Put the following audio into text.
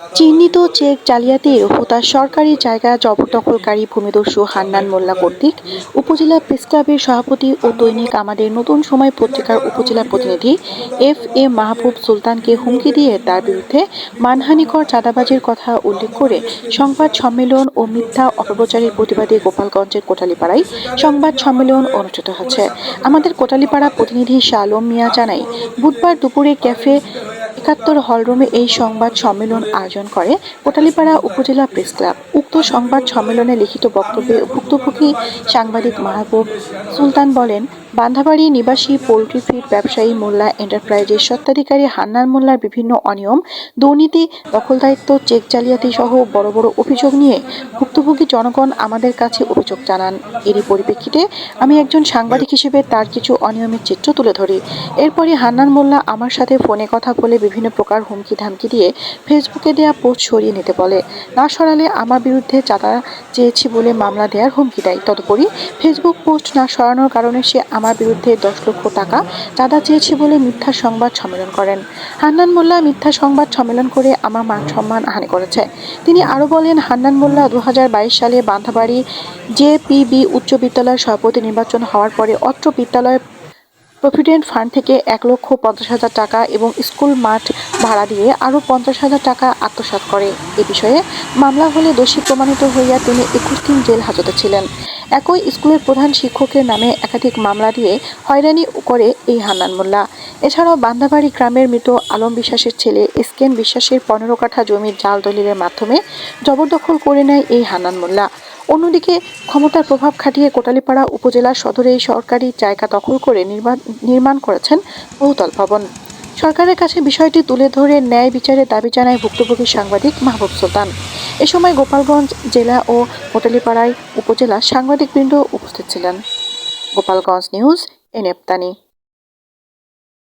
চিহ্নিত চেক জালিয়াতির হোতা সরকারি জায়গা জবরদখলকারী ভূমিদস্যু হান্নান মোল্লা কর্তৃক উপজেলা প্রেস ক্লাবের সভাপতি ও দৈনিক আমাদের নতুন সময় পত্রিকার উপজেলা প্রতিনিধি এফ এ মাহবুব সুলতানকে হুমকি দিয়ে তার বিরুদ্ধে মানহানিকর চাঁদাবাজির কথা উল্লেখ করে সংবাদ সম্মেলন ও মিথ্যা অপপ্রচারের প্রতিবাদে গোপালগঞ্জের কোটালীপাড়ায় সংবাদ সম্মেলন অনুষ্ঠিত হচ্ছে। আমাদের কোটালীপাড়া প্রতিনিধি শাহ আলম মিয়া জানাই বুধবার দুপুরে ক্যাফে একাত্তর হলরুমে এই সংবাদ সম্মেলন আয়োজন করে কোটালীপাড়া উপজেলা প্রেস ক্লাব। উক্ত সংবাদ সম্মেলনে লিখিত বক্তব্যে ভুক্তভোগী সাংবাদিক মাহবুব সুলতান বলেন, বান্ধাবাড়ি নিবাসী পোলট্রি ফিড ব্যবসায়ী মোল্লা এন্টারপ্রাইজের স্বত্বাধিকারী হান্নান মোল্লার বিভিন্ন অনিয়ম, দুর্নীতি দখলদারিত্ব চেক জালিয়াতি সহ বড় বড় অভিযোগ নিয়ে ভুক্তভোগী জনগণ আমাদের কাছে অভিযোগ জানান। এরই পরিপ্রেক্ষিতে আমি একজন সাংবাদিক হিসেবে তার কিছু অনিয়মের চিত্র তুলে ধরি। এরপরই হান্নান মোল্লা আমার সাথে ফোনে কথা বলে বিভিন্ন প্রকার হুমকি ধামকি দিয়ে ফেসবুকে দেওয়া পোস্ট সরিয়ে নিতে বলে। না সরালে আমার বিরুদ্ধে চাঁদা চেয়েছি বলে মামলা দেওয়ার হুমকি দেয়। তদুপরি ফেসবুক পোস্ট না সরানোর কারণে সে আমার বিরুদ্ধে দশ লক্ষ টাকা চাঁদা চেয়েছি বলে মিথ্যা সংবাদ সম্মেলন করেন। হান্নান মোল্লা মিথ্যা সংবাদ সম্মেলন করে আমার মান সম্মান হানি করেছে। তিনি আরও বলেন, হান্নান মোল্লা দু হাজার বাইশ সালে বান্ধাবাড়ি জেপিবি উচ্চ বিদ্যালয়ের সভাপতি নির্বাচন হওয়ার পরে অত্র বিদ্যালয়ের প্রভিডেন্ট ফান্ড থেকে এক লক্ষ পঞ্চাশ হাজার টাকা এবং স্কুল মাঠ ভাড়া দিয়ে আরও পঞ্চাশ হাজার টাকা আত্মসাৎ করে। এ বিষয়ে মামলা হলে দোষী প্রমাণিত হইয়া তিনি একুশ দিন জেল হাজতে ছিলেন। একই স্কুলের প্রধান শিক্ষকের নামে একাধিক মামলা দিয়ে হয়রানি করে এই হান্নান মোল্লা। এছাড়াও বান্দাবাড়ি গ্রামের মৃত আলম বিশ্বাসের ছেলে এসকেন বিশ্বাসের পনেরো কাঠা জমির জাল দলিলের মাধ্যমে জবরদখল করে নেয় এই হান্নান মোল্লা। অন্যদিকে ক্ষমতার প্রভাব খাটিয়ে কোটালীপাড়া উপজেলার সদরে এই সরকারি জায়গা দখল করে নির্মাণ করেছেন বহুতল ভবন। সরকারের কাছে বিষয়টি তুলে ধরে ন্যায় বিচারের দাবি জানায় ভুক্তভোগী সাংবাদিক মাহবুব সুলতান। এ সময় গোপালগঞ্জ জেলা ও কোটালীপাড়ায় উপজেলা সাংবাদিকবৃন্দ উপস্থিত ছিলেন। গোপালগঞ্জ নিউজ এনএপ্তানি